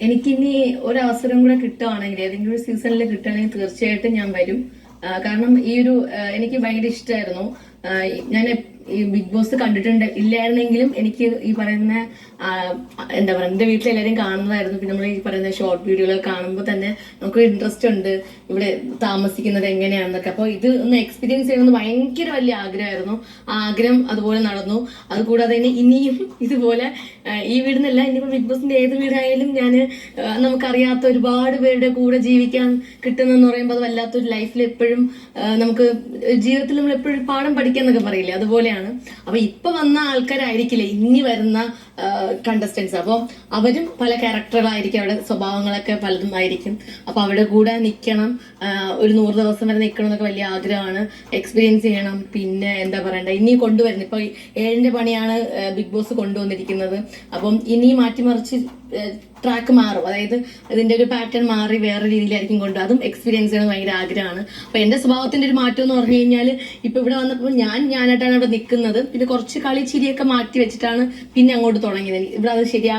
എനിക്കിനി ഒരവസരം കൂടെ കിട്ടുവാണെങ്കിൽ ഏതെങ്കിലും ഒരു സീസണിൽ കിട്ടുകയാണെങ്കിൽ തീർച്ചയായിട്ടും ഞാൻ വരും. കാരണം ഈ ഒരു എനിക്ക് ഭയങ്കര ഇഷ്ടമായിരുന്നു ഞാൻ ഈ ബിഗ് ബോസ് കണ്ടിട്ടുണ്ട് ഇല്ലായിരുന്നെങ്കിലും എനിക്ക് ഈ പറയുന്ന എന്താ പറയുക എന്റെ വീട്ടിൽ എല്ലാവരും കാണുന്നതായിരുന്നു. പിന്നെ നമ്മൾ ഈ പറയുന്ന ഷോർട്ട് വീഡിയോകൾ കാണുമ്പോൾ തന്നെ നമുക്ക് ഇൻട്രസ്റ്റ് ഉണ്ട് ഇവിടെ താമസിക്കുന്നത് എങ്ങനെയാണെന്നൊക്കെ. അപ്പോൾ ഇത് ഒന്ന് എക്സ്പീരിയൻസ് ചെയ്യണമെന്ന് ഭയങ്കര വലിയ ആഗ്രഹമായിരുന്നു. ആഗ്രഹം അതുപോലെ നടന്നു. അതുകൂടാതെ തന്നെ ഇനിയും ഇതുപോലെ ഈ വീടിനല്ല ഇനിയിപ്പോൾ ബിഗ് ബോസിന്റെ ഏത് വീടായാലും ഞാൻ നമുക്കറിയാത്ത ഒരുപാട് പേരുടെ കൂടെ ജീവിക്കാൻ കിട്ടുന്നതെന്ന് പറയുമ്പോൾ അത് വല്ലാത്തൊരു ലൈഫിൽ എപ്പോഴും നമുക്ക് ജീവിതത്തിൽ നമ്മൾ എപ്പോഴും പാഠം പഠിക്കാന്നൊക്കെ പറയില്ലേ? അതുപോലെയാണ്. അപ്പൊ ഇപ്പൊ വന്ന ആൾക്കാരായിരിക്കില്ലേ? ഇനി വരുന്ന കണ്ടസ്റ്റൻസ് അപ്പോൾ അവരും പല ക്യാരക്ടറുകളായിരിക്കും അവിടെ സ്വഭാവങ്ങളൊക്കെ പലതും ആയിരിക്കും. അപ്പൊ അവിടെ കൂടെ നിൽക്കണം ഒരു നൂറ് ദിവസം വരെ നിൽക്കണം എന്നൊക്കെ വലിയ ആഗ്രഹമാണ്. എക്സ്പീരിയൻസ് ചെയ്യണം. പിന്നെ എന്താ പറയണ്ട? ഇനി കൊണ്ടുവരുന്നത് ഇപ്പൊ ഏഴിന്റെ പണിയാണ് ബിഗ് ബോസ് കൊണ്ടുവന്നിരിക്കുന്നത്. അപ്പം ഇനി മാറ്റിമറിച്ച് ട്രാക്ക് മാറും. അതായത് ഇതിന്റെ ഒരു പാറ്റേൺ മാറി വേറെ രീതിയിലായിരിക്കും കൊണ്ട് അതും എക്സ്പീരിയൻസ് ചെയ്യണം ഭയങ്കര ആഗ്രഹമാണ്. അപ്പൊ എന്റെ സ്വഭാവത്തിന്റെ ഒരു മാറ്റം എന്ന് പറഞ്ഞു കഴിഞ്ഞാൽ ഇപ്പൊ ഇവിടെ വന്നപ്പോൾ ഞാൻ ഞാനായിട്ടാണ് അവിടെ നിൽക്കുന്നത് പിന്നെ കുറച്ച് കളി ചിരിയൊക്കെ മാറ്റി വെച്ചിട്ടാണ് പിന്നെ അങ്ങോട്ട് തുടങ്ങിയത്. ഇവിടെ അത് ശരിയാ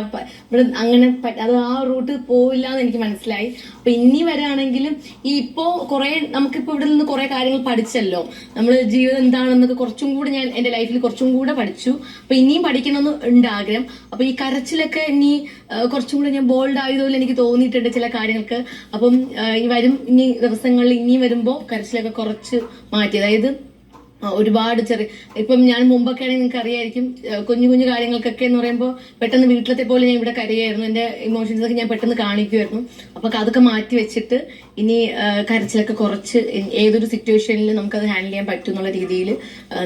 ഇവിടെ അങ്ങനെ അത് ആ റൂട്ട് പോവില്ല എന്ന് എനിക്ക് മനസ്സിലായി. അപ്പൊ ഇനി വരാണെങ്കിലും ഈ ഇപ്പോ കുറെ നമുക്കിപ്പോ ഇവിടെ നിന്ന് കുറെ കാര്യങ്ങൾ പഠിച്ചല്ലോ. നമ്മൾ ജീവിതം എന്താണെന്നൊക്കെ കുറച്ചും കൂടെ ഞാൻ എന്റെ ലൈഫിൽ കുറച്ചും കൂടെ പഠിച്ചു. അപ്പൊ ഇനിയും പഠിക്കണമെന്ന് ഉണ്ട് ആഗ്രഹം. അപ്പൊ ഈ കരച്ചിലൊക്കെ ഇനി കുറച്ചും കൂടെ ഞാൻ ബോൾഡ് ആയതുപോലെ എനിക്ക് തോന്നിയിട്ടുണ്ട് ചില കാര്യങ്ങൾക്ക്. അപ്പം ഈ വരും ഇനി ദിവസങ്ങളിൽ ഇനി വരുമ്പോൾ കരച്ചിലൊക്കെ കുറച്ച് മാറ്റി. അതായത് ഒരുപാട് ചെറിയ ഇപ്പം ഞാൻ മുമ്പൊക്കെ ആണെങ്കിൽ നിങ്ങൾക്ക് അറിയായിരിക്കും കുഞ്ഞു കുഞ്ഞു കാര്യങ്ങൾക്കൊക്കെ എന്ന് പറയുമ്പോൾ പെട്ടെന്ന് വീട്ടിലത്തെ പോലെ ഞാൻ ഇവിടെ കരയായിരുന്നു എന്റെ ഇമോഷൻസ് ഒക്കെ ഞാൻ പെട്ടെന്ന് കാണിക്കുമായിരുന്നു. അപ്പൊ അതൊക്കെ മാറ്റി വെച്ചിട്ട് ഇനി കരച്ചിലൊക്കെ കുറച്ച് ഏതൊരു സിറ്റുവേഷനിൽ നമുക്കത് ഹാൻഡിൽ ചെയ്യാൻ പറ്റും എന്നുള്ള രീതിയിൽ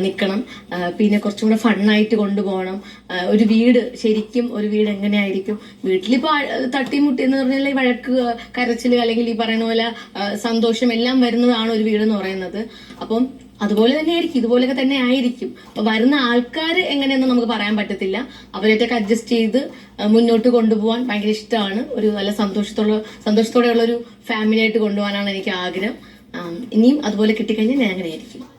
നിൽക്കണം. പിന്നെ കുറച്ചും കൂടെ ഫണ്ണായിട്ട് കൊണ്ടുപോകണം. ഒരു വീട് ശരിക്കും ഒരു വീട് എങ്ങനെയായിരിക്കും? വീട്ടിലിപ്പോൾ തട്ടിമുട്ടി എന്ന് പറഞ്ഞാൽ വഴക്ക് കരച്ചിൽ അല്ലെങ്കിൽ ഈ പറയുന്ന പോലെ സന്തോഷം എല്ലാം വരുന്നതാണ് ഒരു വീട് എന്ന് പറയുന്നത്. അപ്പം അതുപോലെ തന്നെ ആയിരിക്കും ഇതുപോലെയൊക്കെ തന്നെ ആയിരിക്കും. അപ്പൊ വരുന്ന ആൾക്കാർ എങ്ങനെയെന്ന് നമുക്ക് പറയാൻ പറ്റത്തില്ല. അവരെയൊക്കെ അഡ്ജസ്റ്റ് ചെയ്ത് മുന്നോട്ട് കൊണ്ടുപോകാൻ ഭയങ്കര ഇഷ്ടമാണ്. ഒരു നല്ല സന്തോഷത്തോടെ സന്തോഷത്തോടെയുള്ള ഒരു ഫാമിലി ആയിട്ട് കൊണ്ടുപോകാനാണ് എനിക്ക് ആഗ്രഹം. ഇനിയും അതുപോലെ കിട്ടിക്കഴിഞ്ഞാൽ ഞാൻ അങ്ങനെ ആയിരിക്കും